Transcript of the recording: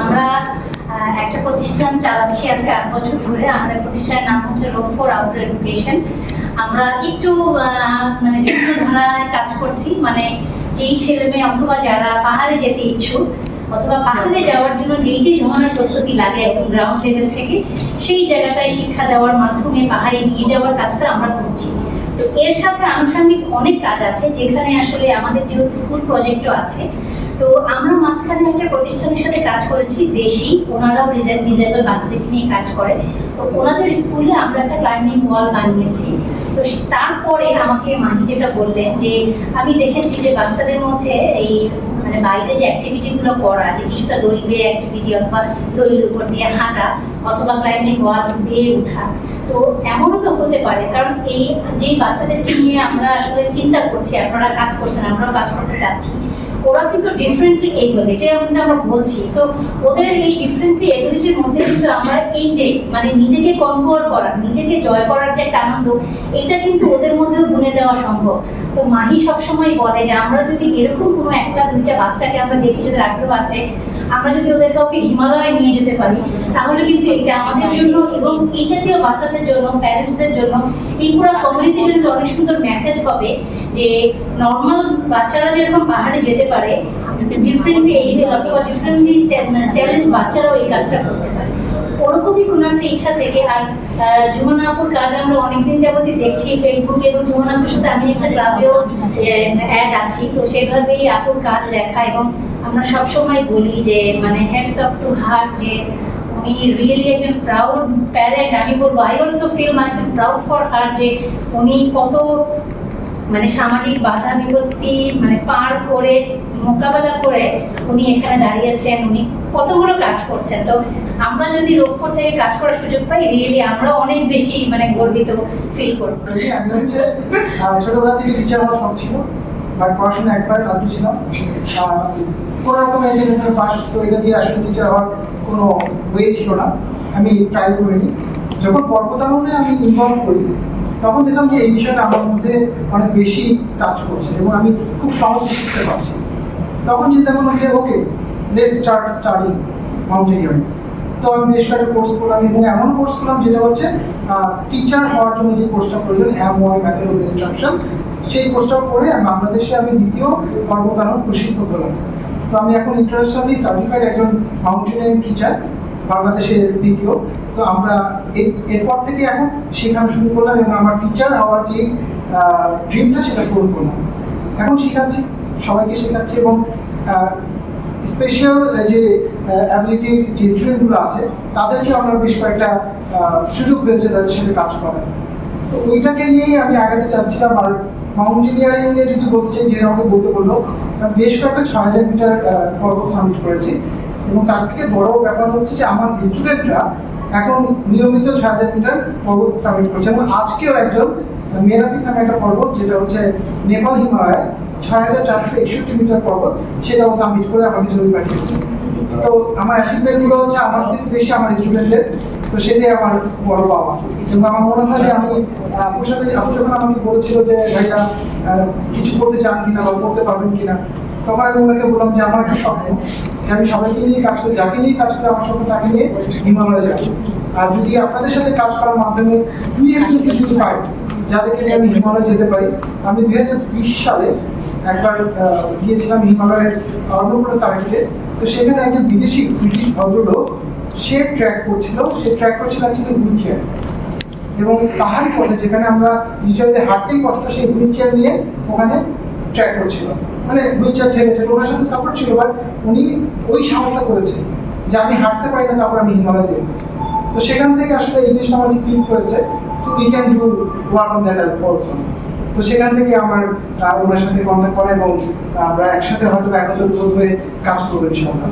আমরা একটা প্রতিষ্ঠান চালাচ্ছি আজকে আট বছর ধরে। আমাদের প্রতিষ্ঠানের নাম হচ্ছে রোড ফর আউটার এডুকেশন আমরা একটু মানে বিভিন্ন ধারায় কাজ করছি। মানে যেই ছেলে মেয়ে অথবা যারা পাহাড়ে যেতে ইচ্ছুক, অথবা পাহাড়ে যাওয়ার জন্য যেই যে ধরনের প্রস্তুতি লাগে একদম গ্রাউন্ড লেভেল থেকে, সেই জায়গাটায় শিক্ষা দেওয়ার মাধ্যমে পাহাড়ে নিয়ে যাওয়ার কাজটা আমরা করছি। তো এর সাথে আনুষঙ্গিক অনেক কাজ আছে, যেখানে আসলে আমাদের যেহেতু স্কুল প্রজেক্টও আছে তো আমরা মাঝখানে একটা প্রতিষ্ঠানের সাথে কাজ করেছি, দেশি। ওনারাও ডিজেবল বাচ্চাদেরকে নিয়ে কাজ করে। তো ওনাদের স্কুলে আমরা একটা ক্লাইম্বিং ওয়াল বানিয়েছি। তো তারপরে আমাকে মাহি যেটা বললেন যে, আমি দেখেছি যে বাচ্চাদের মধ্যে এই মানে বাইরে যে অ্যাক্টিভিটিগুলো করা, যে কিছুটা দড়ি বেয়ে অ্যাক্টিভিটি অথবা দড়ির উপর দিয়ে হাঁটা অথবা ক্লাইম্বিং ওয়াল দিয়ে ওঠা, তো এমনও তো হতে পারে। কারণ এই যে বাচ্চাদেরকে নিয়ে আমরা আসলে চিন্তা করছি, আপনারা কাজ করছেন, আমরাও কাজ করতে চাচ্ছি। ওরা কিন্তু ডিফারেন্টলি এগোল এটাই কিন্তু আমরা বলছি। সো ওদের এই ডিফারেন্টলি এবিলিটির মধ্যে কিন্তু আমরা এই যে মানে নিজেকে কনকোয়ার করা, নিজেকে জয় করার যে একটা আনন্দ এটা কিন্তু ওদের মধ্যেও গুনে দেওয়া সম্ভব। তো মাহি সবসময় বলে যে, আমরা যদি এরকম কোনো একটা, দুইটা বাচ্চাকে আমরা দেখি যদি আগ্রহ আছে, আমরা যদি ওদের কাউকে হিমালয়ে নিয়ে যেতে পারি, তাহলে কিন্তু এটা আমাদের জন্য এবং এই জাতীয় বাচ্চাদের জন্য প্যারেন্টসদের জন্য, এই পুরো কমিউনিটির জন্য অনেক সুন্দর মেসেজ হবে যে নর্মাল বাচ্চারা যেরকম পাহাড়ে যেতে পারে ডিফারেন্টলি এই অথবা ডিফারেন্টলি চ্যালেঞ্জ বাচ্চারাও এই কাজটা করতে পারে। ওরকমই কোনো একটা ইচ্ছা থেকে, আর আপুর কাজ আমরা অনেকদিন যাবতই দেখছি এবং আপুর সাথে আমি একটা ক্লাবেও অ্যাড আছি। তো সেভাবেই আপুর কাজ দেখা এবং আমরা সবসময় বলি যে মানে হেডস অফ টু হার্ট যে উনি রিয়েলি একজন প্রাউড প্যারেন্ট আমি বলব I also feel myself proud for her যে উনি কত মানে সামাজিক বাধা বিপত্তি মানে পার করে, মোকাবেলা করে উনি এখানে দাঁড়িয়েছেন উনি কতগুলো কাজ করছেন। তো আমরা যদি রোগফোর থেকে কাজ করার সুযোগ পাই রিয়েলি আমরা অনেক বেশি মানে গর্বিত ফিল করব। আমি হচ্ছে ছোটবেলা থেকে টিচার হওয়ার শখ ছিল বাট পড়াশোনা একবার লাটু ছিলাম কোনো রকম এন্টারটেনমেন্ট পাস তো এটা দিয়ে আসলে টিচার হওয়ার কোনো ওয়ে ছিল না। আমি ট্রাই করিনি। যখন পর্বতারোহণে আমি ইনভলভ করি তখন দেখলাম যে এই বিষয়টা আমার মধ্যে অনেক বেশি টাচ করছে এবং আমি খুব সহজে শিখতে পারছি। তখন চিন্তা করলাম যে okay let start study mountaineering তো আমি বেশ কয়েকটা কোর্স করলাম এবং এমন কোর্স করলাম যেটা হচ্ছে টিচার হওয়ার জন্য যে কোর্সটা প্রয়োজন M Y method of instruction সেই কোর্সটা করে বাংলাদেশে আমি দ্বিতীয় পর্বতারোহণ প্রশিক্ষক হলাম তো আমি এখন ইন্টারন্যাশনালি সার্টিফাইড একজন মাউন্টেনিয়ারিং টিচার বাংলাদেশে দ্বিতীয়। তো আমরা এর- এরপর থেকে এখন শেখানো শুরু করলাম এবং আমার টিচার হওয়ার যে ড্রিমটা সেটা পূরণ করলাম। এখন শেখাচ্ছি, সবাইকে শেখাচ্ছি এবং স্পেশাল যে অ্যাবিলিটির যে স্টুডেন্টগুলো আছে, তাদেরকে আমার বেশ কয়েকটা সুযোগ পেয়েছে তাদের সাথে কাজ করার। তো ওইটাকে নিয়েই আমি আগাতে চাচ্ছিলাম আর মাউন্টেনিয়ারিং এ যদি বলতে চাই, যে আমাকে বলতে বলল বেশ কয়েকটা ছয় হাজার মিটার পর্বত সাবমিট করেছি। এবং তার থেকে বড় ব্যাপার হচ্ছে যে আমার স্টুডেন্টরা এখন নিয়মিত ছয় হাজার মিটার পর্বত সাবমিট করছে। এবং আজকেও একজন মেরাপিক নামে একটা পর্বত যেটা হচ্ছে নেপাল হিমালয়, ছয় হাজার চারশো একষট্টি মিটার পর্বত সেটাও সাবমিট করে আমাকে ছবি পাঠিয়েছে। তো আমার অ্যাচিভমেন্টগুলো হচ্ছে আমার থেকে বেশি আমার স্টুডেন্টদের তো সেটাই আমার বড় পাওয়া। এবং আমার মনে হয় যে আমি আপুর সাথে আপু যখন আমাকে বলেছিল যে, ভাইয়া কিছু করতে চান কিনা বা করতে পারবেন কিনা? তখন আমি ওনাকে বললাম যে, আমার একটা স্বপ্ন। যে আমি সবাইকে নিয়ে কাজ করি, যাকে নিয়ে কাজ করি, আমার স্বপ্ন তাকে নিয়ে হিমালয়ে যাব। আর যদি আপনাদের সাথে কাজ করার মাধ্যমে দুই একজনকে যদি পাই, যাদেরকে নিয়ে আমি হিমালয়ে যেতে পারি, আমি দুই হাজার বিশ সালে একবার গিয়েছিলাম হিমালয়ের অন্নপূর্ণা সামিটে তো সেখানে একজন বিদেশি ব্রিটিশ ভদ্রলোক, সে ট্র্যাক করছিল। সে ট্র্যাক করছিল অ্যাকচুয়ালি হুইল চেয়ার। এবং পাহাড়ি পথে যেখানে আমরা লিটারালি হাঁটতেই কষ্ট, সেই হুইল নিয়ে ওখানে ট্র্যাক করছিল মানে হুইলচেয়ার ঠেলে ঠেলে, ওনার সাথে সাপোর্ট ছিল বাট উনি ওই সাহসটা করেছে যে আমি হাঁটতে পারি না, তারপর আমি হিমালয় দেব তো সেখান থেকে আসলে এই জিনিসটা আমার ক্লিক করেছে so we can do work on that also তো সেখান থেকে আমার ওনার সাথে কন্ট্যাক্ট করা এবং আমরা একসাথে হয়তো একত্রিত হয়ে কাজ করব, ইনশাআল্লাহ।